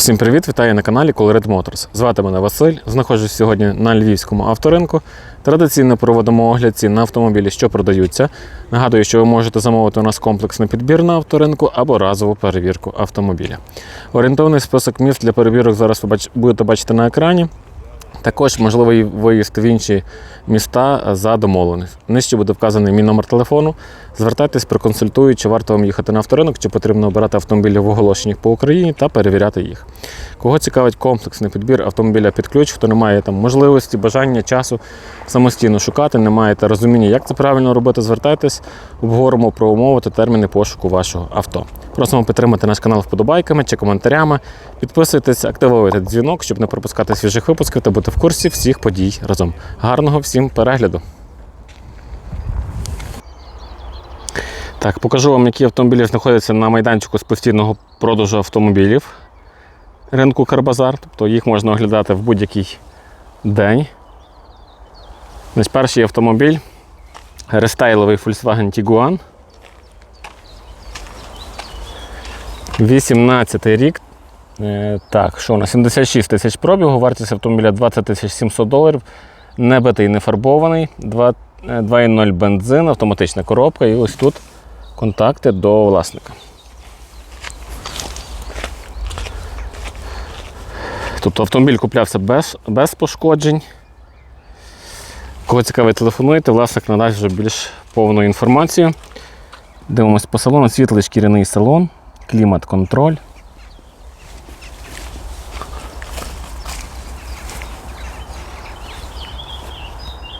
Всім привіт, вітаю на каналі Colored Motors. Звати мене Василь. Знаходжусь сьогодні на львівському авторинку. Традиційно проводимо огляд цін на автомобілі, що продаються. Нагадую, що ви можете замовити у нас комплексний підбір на авторинку або разову перевірку автомобіля. Орієнтовний список міст для перевірок зараз ви будете бачити на екрані. Також можливий виїзд в інші міста за домовленість. Нижче буде вказаний мій номер телефону. Звертайтесь, проконсультую, чи варто вам їхати на авторинок, чи потрібно обирати автомобілі в оголошеннях по Україні та перевіряти їх. Кого цікавить комплексний підбір автомобіля під ключ, хто не має там можливості, бажання, часу самостійно шукати, не маєте розуміння, як це правильно робити, звертайтесь, обговоримо про умови та терміни пошуку вашого авто. Просимо підтримати наш канал вподобайками чи коментарями. Підписуйтесь, активуйте дзвінок, щоб не пропускати свіжих випусків та бути в курсі всіх подій разом. Гарного всім перегляду! Так, покажу вам, які автомобілі знаходяться на майданчику з постійного продажу автомобілів ринку Карбазар. Тобто їх можна оглядати в будь-який день. Значить, перший автомобіль рестайловий Volkswagen Tiguan. 18 рік. Е, Так, що у нас? 76 тисяч пробігу, вартість автомобіля 20 тисяч 700 доларів. Не битий, не фарбований, е, 2,0 бензин, автоматична коробка і ось тут контакти до власника. Тобто автомобіль куплявся без, без пошкоджень. Кого цікавить, телефонуйте, власник надасть вже більш повну інформацію. Дивимось по салону, світлий шкіряний салон, клімат-контроль.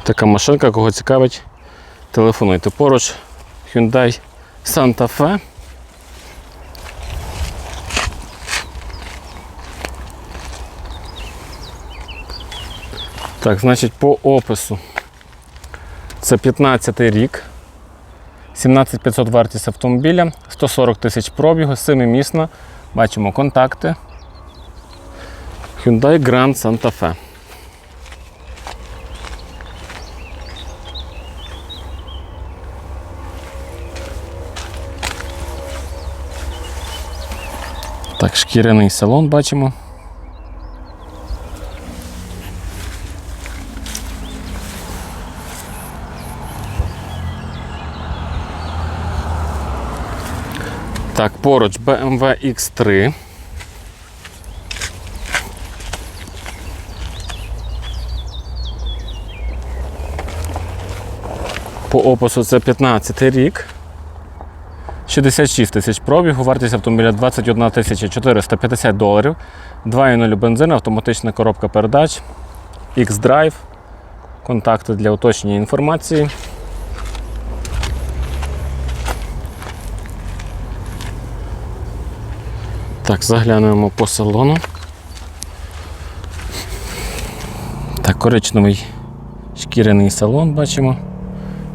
Така машинка, кого цікавить, телефонуйте. Поруч Hyundai Santa Fe. Так, значить, по опису. Це 15 рік. 17500 вартість автомобіля, 140 тисяч пробігу, 7-місна. Бачимо контакти. Hyundai Grand Santa Fe. Так, шкіряний салон бачимо. Так, поруч BMW X3. По опису це 15 рік. 66 тисяч пробігу, вартість автомобіля 21 тисяча 450 доларів. 2,0 бензин, автоматична коробка передач, X-Drive, контакти для уточнення інформації. Так, заглянемо по салону. Так, коричневий шкіряний салон бачимо.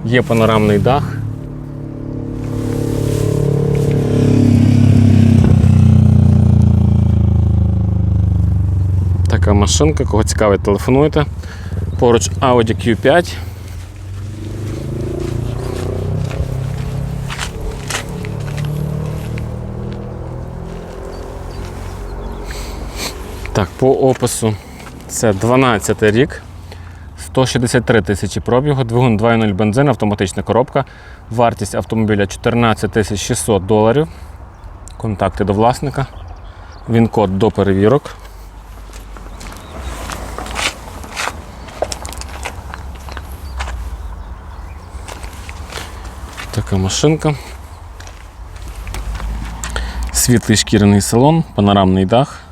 Є панорамний дах. Така машинка, кого цікавить, телефонуйте. Поруч Audi Q5. Так, по опису це 12 рік, 163 тисячі пробігу, двигун 2.0 бензин, автоматична коробка. Вартість автомобіля 14 600 доларів. Контакти до власника. Він код до перевірок. Така машинка. Світлий шкіряний салон, панорамний дах.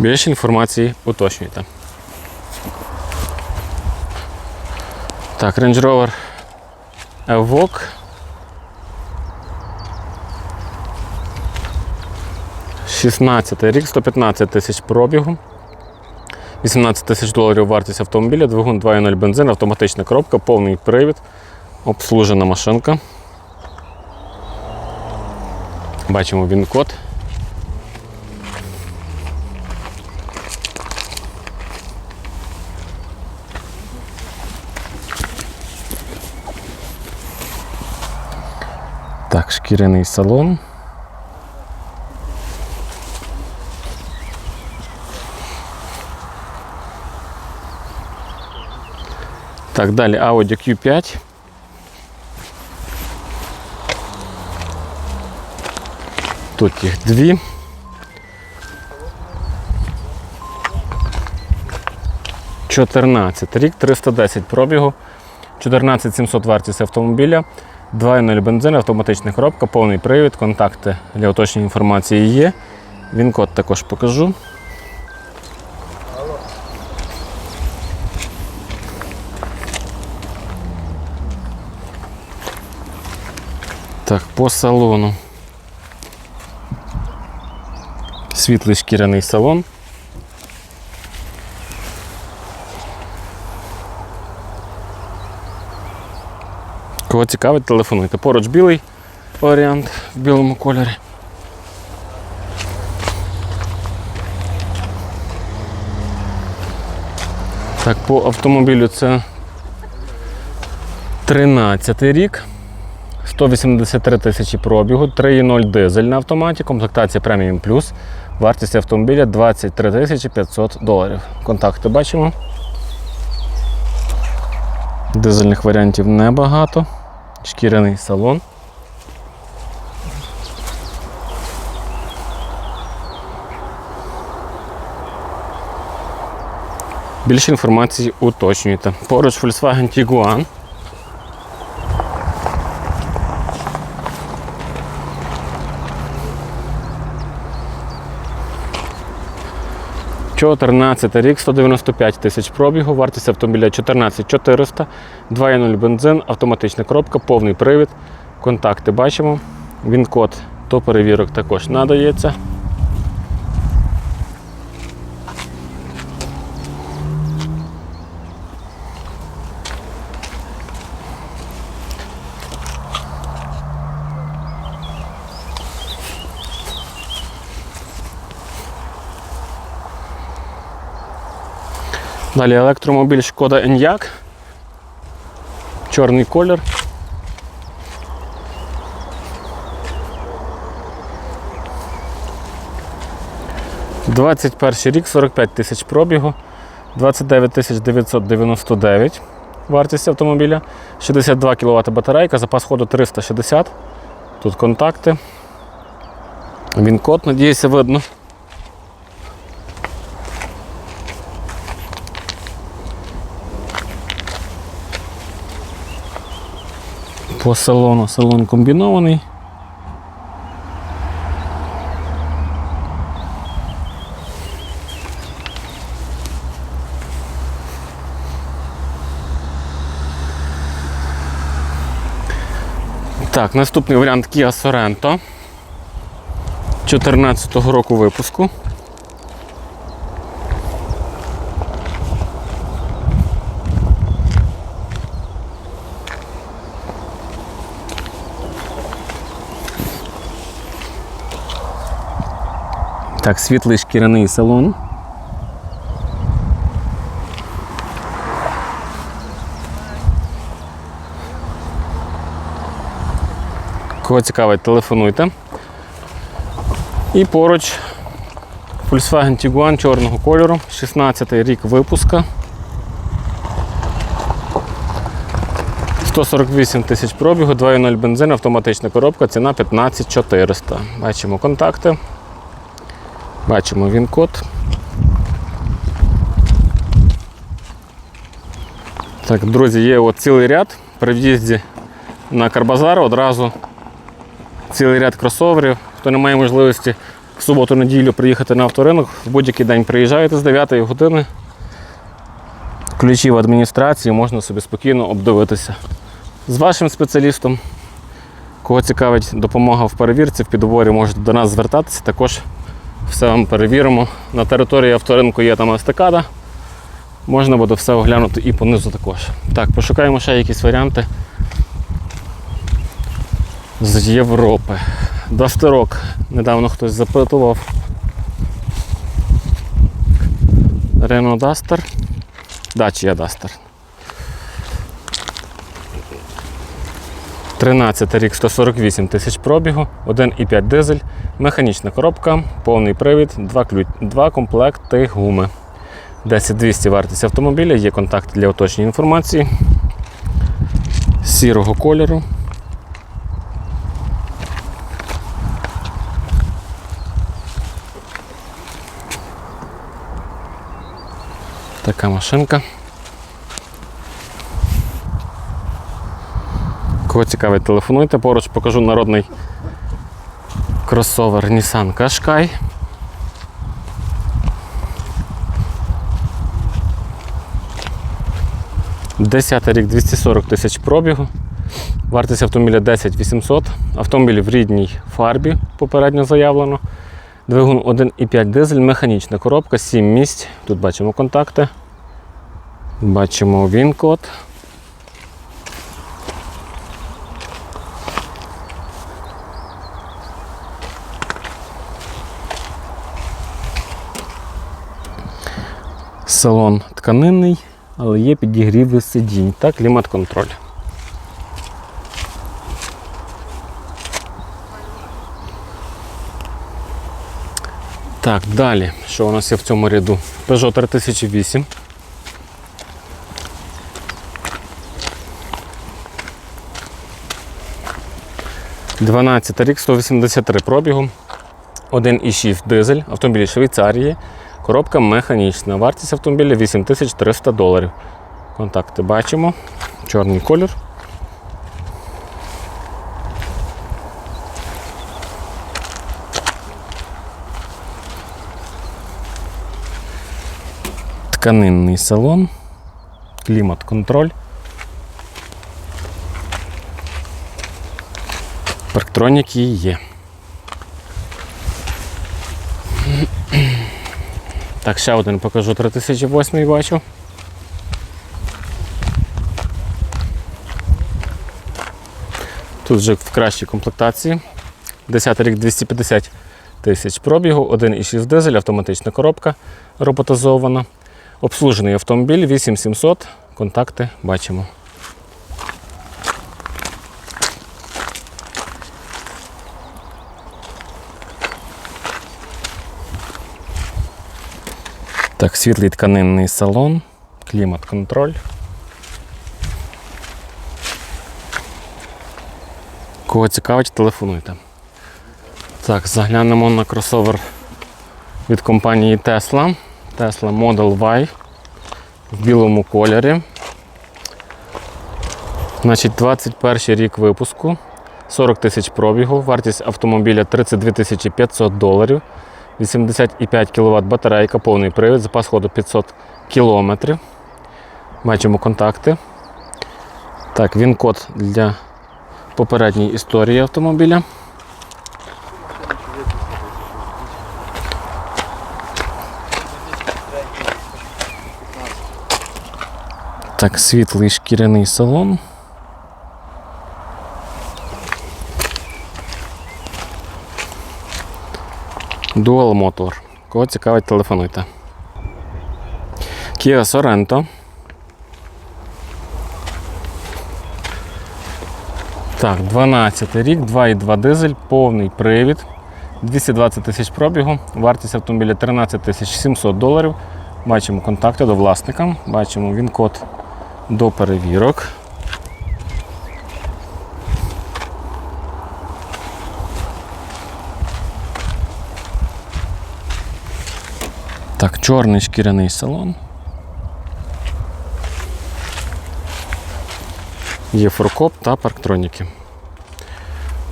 Більше інформації уточнюйте. Так, Range Rover Evoque. Шістнадцятий рік, 115 тисяч пробігу. 18 тисяч доларів вартість автомобіля, двигун 2.0 бензин, автоматична коробка, повний привід, обслужена машинка. Бачимо він код. Так, шкіряний салон. Так, далі Audi Q5. Тут їх дві. Чотирнадцять рік, 310 пробігу, 14700 вартість автомобіля, 2.0 бензин, автоматична коробка, повний привід, контакти для уточнення інформації є. Він код також покажу. Так, по салону. Світлий шкіряний салон. Кого цікавить, телефонуйте. Поруч білий варіант в білому кольорі. Так, по автомобілю це 13 рік. 183 тисячі пробігу, 3,0 дизель на автоматі, комплектація преміум плюс. Вартість автомобіля 23 тисячі 500 доларів. Контакти бачимо. Дизельних варіантів небагато. Шкіряний салон. Більше інформації уточнюйте. Поруч Volkswagen Tiguan. Чотирнадцятий рік, 195 тисяч пробігу, вартість автомобіля 14400, 2.0 бензин, автоматична коробка, повний привід. Контакти бачимо. Він код до перевірок також надається. Далі електромобіль Шкода Enyaq. Чорний колір. Двадцять перший рік, 45 тисяч пробігу, 29 тисяч 999 вартість автомобіля, 62 кВт батарейка, запас ходу 360. Тут контакти. Він код, надіюся, видно. По салону салон комбінований. Так, наступний варіант Kia Sorento 14 року випуску. Так, світлий шкіряний салон. Кого цікавить, телефонуйте. І поруч Volkswagen Tiguan чорного кольору, 16 рік випуска. 148 тисяч пробігу, 2.0 бензин, автоматична коробка, ціна 15400. Бачимо контакти. Бачимо він код. Так, друзі, є от цілий ряд. При в'їзді на Карбазар одразу цілий ряд кросоверів. Хто не має можливості в суботу-неділю приїхати на авторинок, в будь-який день приїжджаєте з 9 години. Ключі в адміністрації можна собі спокійно обдивитися. З вашим спеціалістом, кого цікавить допомога в перевірці, в підборі, можете до нас звертатися. Також все вам перевіримо. На території авторинку є там естакада. Можна буде все оглянути і понизу також. Так, пошукаємо ще якісь варіанти з Європи. Дастерок. Недавно хтось запитував. Renault Duster. Dacia Duster. 13 рік 148 тисяч пробігу, 1,5 дизель, механічна коробка, повний привід, два, ключ, два комплекти гуми. 10200 вартість автомобіля, є контакти для уточнення інформації. Сірого кольору. Така машинка. Кого цікавить, телефонуйте. Поруч покажу народний кросовер Nissan Qashqai. Десятий рік 240 тисяч пробігу. Вартість автомобіля 10 800. Автомобіль в рідній фарбі попередньо заявлено. Двигун 1,5 дизель, механічна коробка, 7 місць. Тут бачимо контакти. Бачимо він-код. Салон тканинний, але є підігріви сидінь та клімат-контроль. Так, далі, що у нас є в цьому ряду? Peugeot 3008. Дванадцятий рік, 183 пробігу, 1,6 дизель, автомобіль Швейцарії, коробка механічна. Вартість автомобіля 8300 доларів. Контакти бачимо, чорний колір. Тканинний салон, клімат-контроль. Парктроніки є. Так, ще один покажу 3008 бачу. Тут вже в кращій комплектації. 10 рік 250 тисяч пробігу, 1,6 дизель, автоматична коробка роботизована. Обслужений автомобіль 8700. Контакти бачимо. Так, світлий тканинний салон, клімат-контроль. Кого цікавить, телефонуйте. Так, заглянемо на кросовер від компанії Tesla. Tesla Model Y в білому кольорі. Значить, 21 рік випуску, 40 тисяч пробігу, вартість автомобіля 32 тисячі 500 доларів, 85 кВт батарейка, повний привід, запас ходу 500 км. Бачимо контакти. Так, він код для попередньої історії автомобіля. Так, світлий шкіряний салон. Dual Motor. Кого цікавить, телефонуйте. Kia Sorento. Так, 12 рік, 2,2 дизель, повний привід, 220 тисяч пробігу, вартість автомобіля 13 тисяч 700 доларів. Бачимо контакти до власника, бачимо він код до перевірок. Так, чорний шкіряний салон. Є форкоп та парктроніки.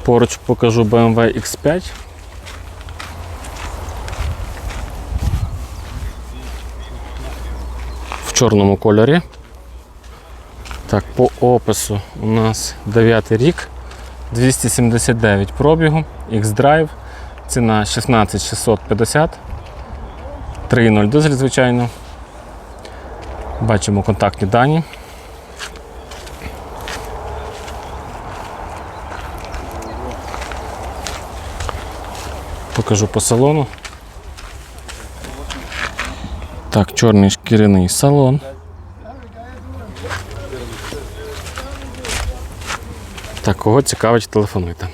Поруч покажу BMW X5. В чорному кольорі. Так, по опису у нас 9 рік, 279 пробігу, X-Drive, ціна 16650, 3.0 дизель, звичайно. Бачимо контактні дані. Покажу по салону. Так, чорний шкіряний салон. Так, кого цікавить, телефонуйте.